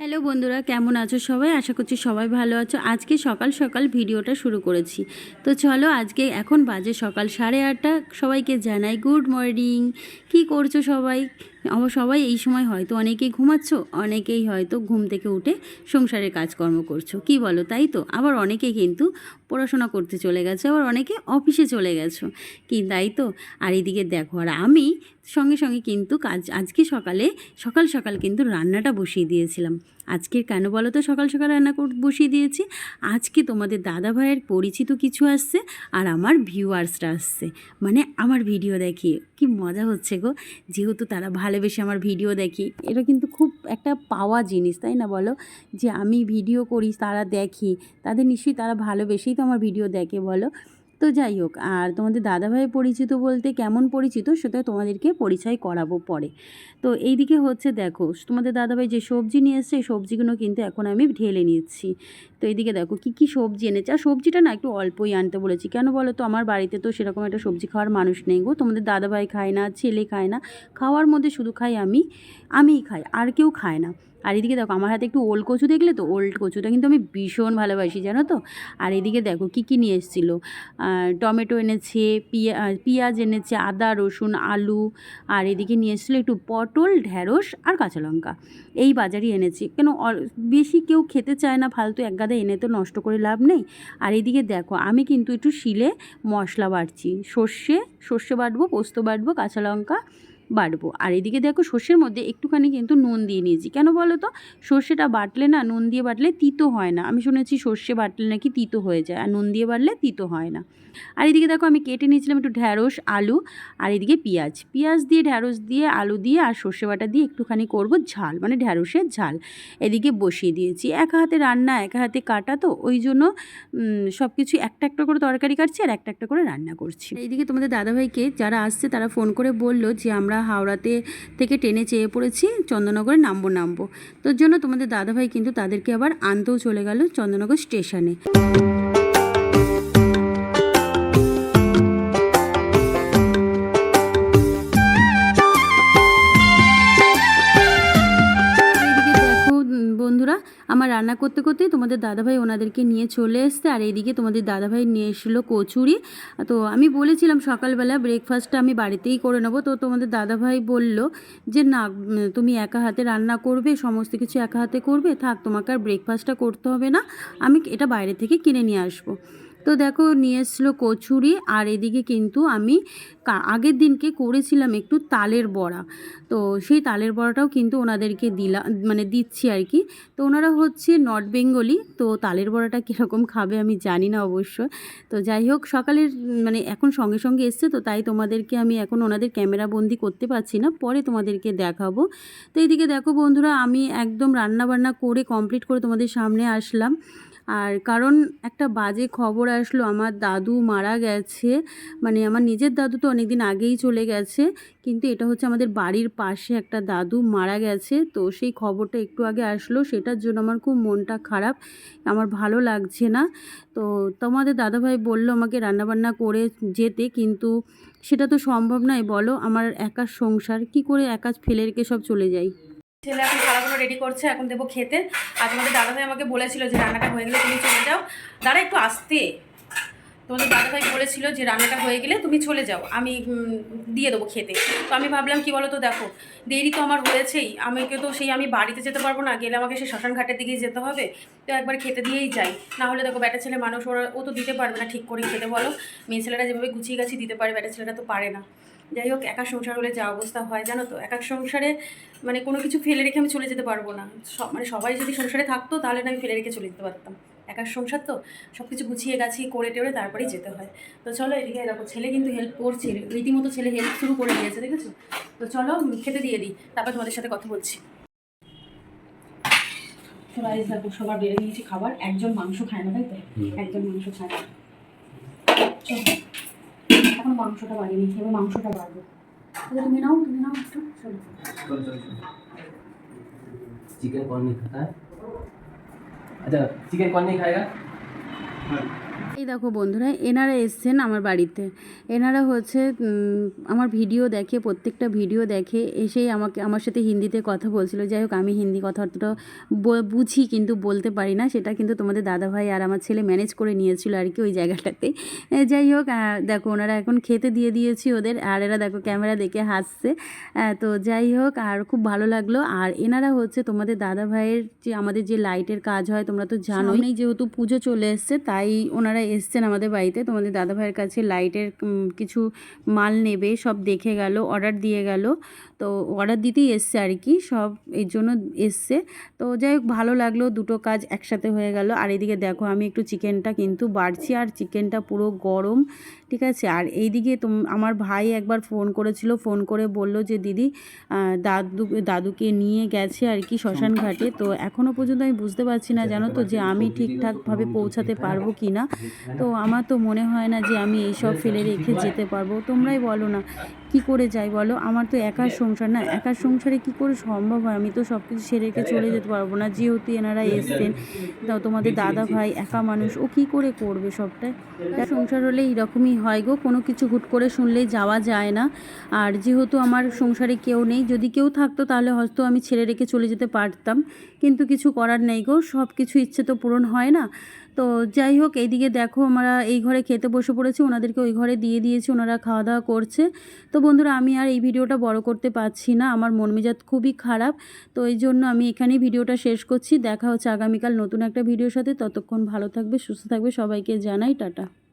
Hello বন্ধুরা, কেমন আছো সবাই? আশা করছি সবাই ভালো আছো। আজকে সকাল সকাল ভিডিওটা শুরু করেছি। তো চলো আজকে এখন বাজে সকাল সাড়ে আটটা। সবাইকে জানাই গুড মর্নিং। কি করছ সবাই? আবার সবাই এই সময় হয়তো অনেকেই ঘুমাচ্ছ, অনেকেই হয়তো ঘুম থেকে উঠে সংসারের কাজকর্ম করছ। কি বলো, তাই তো? আবার অনেকে কিন্তু পড়াশোনা করতে চলে গেছে, আবার অনেকে অফিসে চলে গেছো। কি, তাই তো? আর এদিকে দেখো, আর আমি সঙ্গে সঙ্গে কিন্তু কাজ, আজকে সকালে, সকাল সকাল কিন্তু রান্নাটা বসিয়ে দিয়েছিলাম। আজকে কেন বলো তো সকাল সকাল রান্না কর- বসিয়ে দিয়েছি। আজকে তোমাদের দাদা ভাইয়ের পরিচিত কিছু আসছে, আর আমার ভিউয়ার্সরা আসছে। মানে আমার ভিডিও দেখি কি মজা হচ্ছে গো। যেহেতু তারা ভালোবেসে আমার ভিডিও দেখি। এটা কিন্তু খুব একটা পাওয়া জিনিস, তাই না বলো? যে আমি ভিডিও করি, তারা দেখি, তাদের নিশ্চয়ই তারা ভালোবেসেই তো আমার ভিডিও দেখে, বলো? তো যাই হোক, আর তোমাদের দাদাভাই পরিচিত বলতে কেমন পরিচিত, সেটা তোমাদেরকে পরিচয় করাবো পরে। তো এইদিকে হচ্ছে দেখো, তোমাদের দাদাভাই যে সবজি নিয়ে এসছে সবজিগুলো কিন্তু এখন আমি ঢেলে নিচ্ছি। তো এইদিকে দেখো, কি কি সবজি এনেছে? আর সবজিটা না একটু অল্পই আনতে বলেছি। কেন বলো তো? আমার বাড়িতে তো সেরকম একটা সবজি খাওয়ার মানুষ নেই গো। তোমাদের দাদাভাই খায় না, ছেলে খায় না। খাওয়ার মধ্যে শুধু খাই আমি, আমিই খাই, আর কেউ খায় না। আর এদিকে দেখো, আমার হাতে একটু ওল্ড কচু দেখলে তো ওল্ড কচুটা কিন্তু আমি ভীষণ ভালোবাসি, জানো তো? আর এদিকে দেখো, কী কী নিয়ে এসেছিল? টমেটো এনেছে, পিয়া পেঁয়াজ এনেছে, আদা, রসুন, আলু। আর এদিকে নিয়ে এসেছিল একটু পটল ঢ্যাঁড়স আর কাঁচা লঙ্কা। এই বাজারই এনেছি। কেন বেশি কেউ খেতে চায় না, ফালতু এক গাদা এনে তো নষ্ট করে লাভ নেই। আর এদিকে দেখো, আমি কিন্তু একটু শিলে মশলা বাটছি। সর্ষে সর্ষে বাটবো, পোস্ত বাটবো, কাঁচা লঙ্কা বাটবো আর এদিকে দেখো সর্ষের মধ্যে একটুখানি কিন্তু নুন দিয়ে নিয়েছি। কেন বলো তো? সর্ষেটা বাটলে না নুন দিয়ে বাটলে তিতো হয় না। আমি শুনেছি সর্ষে বাটলে নাকি তিতো হয়ে যায়। আর নুন দিয়ে বাটলে তিতো হয় না। আর এদিকে দেখো আমি কেটে নিয়েছিলাম একটু ঢ্যাঁড়স, আলু, আর এদিকে পেঁয়াজ। পেঁয়াজ দিয়ে, ঢ্যাঁড়স দিয়ে, আলু দিয়ে আর সর্ষে বাটা দিয়ে একটুখানি করব ঝাল মানে ঢ্যাঁড়সের ঝাল। এদিকে বসিয়ে দিয়েছি। এক হাতে রান্না, এক হাতে কাটা তো। ওই জন্য সব কিছু একটা একটা করে তরকারি কাটছি আর একটা একটা করে রান্না করছি। এইদিকে তোমাদের দাদাভাইকে যারা আসছে তারা ফোন করে বলল যে আমরা হাওড়াতে থেকে ট্রেনে চেয়ে পড়েছি, চন্দননগরে নামবো নামবো। তোর জন্য তোমাদের দাদাভাই কিন্তু তাদেরকে আবার আনতেও চলে গেল চন্দননগর স্টেশনে। বন্ধুরা, আমার রান্না করতে করতে তোমাদের দাদাভাই ওনাদেরকে নিয়ে চলে এসছে, আর এইদিকে তোমাদের দাদাভাই নিয়ে এসেছিল কচুরি। তো আমি বলেছিলাম সকালবেলা ব্রেকফাস্টটা আমি বাড়িতেই করে নেব। তো তোমাদের দাদাভাই বলল যে, না, তুমি একা হাতে রান্না করবে, সমস্ত কিছু একা হাতে করবে, থাক, তোমাকে আর ব্রেকফাস্টটা করতে হবে না। আমি এটা বাইরে থেকে কিনে নিয়ে আসব। তো দেখো নিয়ে এসছিলো কচুরি আর এদিকে কিন্তু আমি আগের দিনকে করেছিলাম একটু তালের বড়া। তো সেই তালের বড়াটাও কিন্তু ওনাদেরকে দিলাম মানে দিচ্ছি আর কি। তো ওনারা হচ্ছে নর্থ বেঙ্গলি, তো তালের বড়াটা কীরকম খাবে আমি জানি না অবশ্য। তো যাই হোক, সকালের মানে এখন সঙ্গে সঙ্গে এসছে, তো তাই তোমাদেরকে আমি এখন ওনাদের ক্যামেরা বন্দি করতে পারছি না, পরে তোমাদেরকে দেখাবো। তো এইদিকে দেখো বন্ধুরা, আমি একদম রান্না বান্না করে কমপ্লিট করে তোমাদের সামনে আসলাম। আর কারণ একটা বাজে খবর আসলো, আমার দাদু মারা গেছে। মানে আমার নিজের দাদু তো অনেক দিন আগেই চলে গেছে, কিন্তু এটা হচ্ছে আমাদের বাড়ির পাশে একটা দাদু মারা গেছে। তো সেই খবরটা একটু আগে আসলো, সেটার জন্য আমার খুব মনটা খারাপ, আমার ভালো লাগছে না। তো তোমাদের দাদাভাই বলল আমাকে রান্নাবান্না করে যেতে, কিন্তু সেটা তো সম্ভব নয়, বলো আমার একার সংসার, কি করে একা ফেলে রেখে সব চলে যাই ছেলে এখন খাওয়াগুলো রেডি করছে, এখন দেবো খেতে। আর তোমাদের দাদাভাই আমাকে বলেছিল যে রান্নাটা হয়ে গেলে তুমি চলে যাও। দাঁড়া একটু আসতে। তোমাদের দাদাভাই বলেছিল যে রান্নাটা হয়ে গেলে তুমি চলে যাও, আমি দিয়ে দেবো খেতে। তো আমি ভাবলাম, কি বলো তো দেখো, দেরি তো আমার হয়েছেই, আমাকে তো সেই আমি বাড়িতে যেতে পারব না, গেলে আমাকে সেই শ্মশান ঘাটের দিকেই যেতে হবে, তো একবার খেতে দিয়েই যাই। না হলে দেখো, ব্যাটা ছেলে মানুষ, ওরা, ও তো দিতে পারবে না ঠিক করে খেতে, বলো। মেয়ে ছেলেরা যেভাবে গুছিয়ে গাছি দিতে পারে, ব্যাটা ছেলেরা তো পারে না। যাই হোক, একা সংসার হলে যা অবস্থা হয়, জানো তো, একা সংসারে মানে কোনো কিছু ফেলে রেখে আমি চলে যেতে পারব না। সব মানে সবাই যদি সংসারে থাকতো, তাহলে না আমি ফেলে রেখে চলে যেতে পারতাম। একার সংসার তো? সব কিছু গুছিয়ে গাছিয়ে করে টেরে তারপরেই যেতে হয়। তো চলো এদিকে দেখো ছেলে কিন্তু হেল্প করছে রীতিমতো ছেলে হেল্প শুরু করে দিয়েছে দেখেছ? তো চলো খেতে দিয়ে দিই তারপর তোমাদের সাথে কথা বলছি। সবার বেড়ে নিয়েছি খাবার একজন মাংস খায় না তাই তো? একজন মাংস খায় না। এখন মাংসটা বাড়িনি এবার মাংসটা বাড়বে। তুমি নাও তুমি নাও একটু চলো। চিকেন কর্মী খাতায় अच्छा चिकन कौन नहीं खाएगा? हाँ। এই দেখো বন্ধুরা, এনারা এসছেন আমার বাড়িতে। এনারা হচ্ছে আমার ভিডিও দেখে, প্রত্যেকটা ভিডিও দেখে এসেই আমাকে, আমার সাথে হিন্দিতে কথা বলছিল। যাই হোক, আমি হিন্দি কথা অতটা বুঝি কিন্তু বলতে পারি না। সেটা কিন্তু তোমাদের দাদাভাই আর আমার ছেলে ম্যানেজ করে নিয়েছিল আর কি ওই জায়গাটাতে। যাই হোক দেখো ওনারা এখন খেতে দিয়ে দিয়েছি ওদের, আর এরা দেখো ক্যামেরা দেখে হাসছে। তো যাই হোক, আর খুব ভালো লাগল। আর এনারা হচ্ছে তোমাদের দাদা ভাইয়ের যে, আমাদের যে লাইটের কাজ হয়, তোমরা তো জানোই। যেহেতু পুজো চলে এসছে, তাই ওনারা এসছেন আমাদের বাড়িতে। তোমাদের দাদাভাইয়ের কাছে লাইটের কিছু মাল নেবে, সব দেখে গেল অর্ডার দিয়ে গেল। তো অর্ডার দিতেই এসছে আর কি সব এই জন্য এসছে। তো যাই হোক, ভালো লাগল, দুটো কাজ একসাথে হয়ে গেল। আর এদিকে দেখো, আমি একটু চিকেনটা কিন্তু বাড়ছি, আর চিকেনটা পুরো গরম, ঠিক আছে? আর এইদিকে আমার ভাই একবার ফোন করেছিল, ফোন করে বলল যে, দিদি দাদু, দাদুকে নিয়ে গেছে আর কি শ্মশান ঘাটে। তো এখনও পর্যন্ত আমি বুঝতে পারছি না, জানো তো, যে আমি ঠিকঠাকভাবে পৌঁছাতে পারব কি না তো আমার তো মনে হয় না যে, আমি এইসব ফেলে রেখে যেতে পারব। তোমরাই বলো না, কি করে যাই বলো? আমার তো একার সংসার না একার সংসারে কি করে সম্ভব হয়? আমি তো সব কিছু সেরে রেখে চলে যেতে পারব না। যেহেতু এনারা এসছেন তাও তোমাদের দাদা ভাই একা মানুষ ও কি করে করবে সবটাই? একা সংসার হলে এরকমই হয় গো কোনো কিছু হুট করে শুনলেই যাওয়া যায় না। আর যেহেতু আমার সংসারে কেউ নেই যদি কেউ থাকতো তাহলে হয়তো আমি ছেড়ে রেখে চলে যেতে পারতাম। কিন্তু কিছু করার নেই গো সব কিছু ইচ্ছে তো পূরণ হয় না। তো যাই হোক, এইদিকে দেখো আমরা এই ঘরে খেতে বসে পড়েছি, ওনাদেরকে ওই ঘরে দিয়ে দিয়েছি, ওনারা খাওয়া দাওয়া করছে। তো বন্ধুরা, আমি আর এই ভিডিওটা বড় করতে পারছি না, আমার মন মেজাজ খুবই খারাপ। তো এই জন্য আমি এখানেই ভিডিওটা শেষ করছি, দেখা হচ্ছে আগামীকাল নতুন একটা ভিডিওর সাথে, ততক্ষণ ভালো থাকবে, সুস্থ থাকবে, সবাইকে জানাই, টাটা।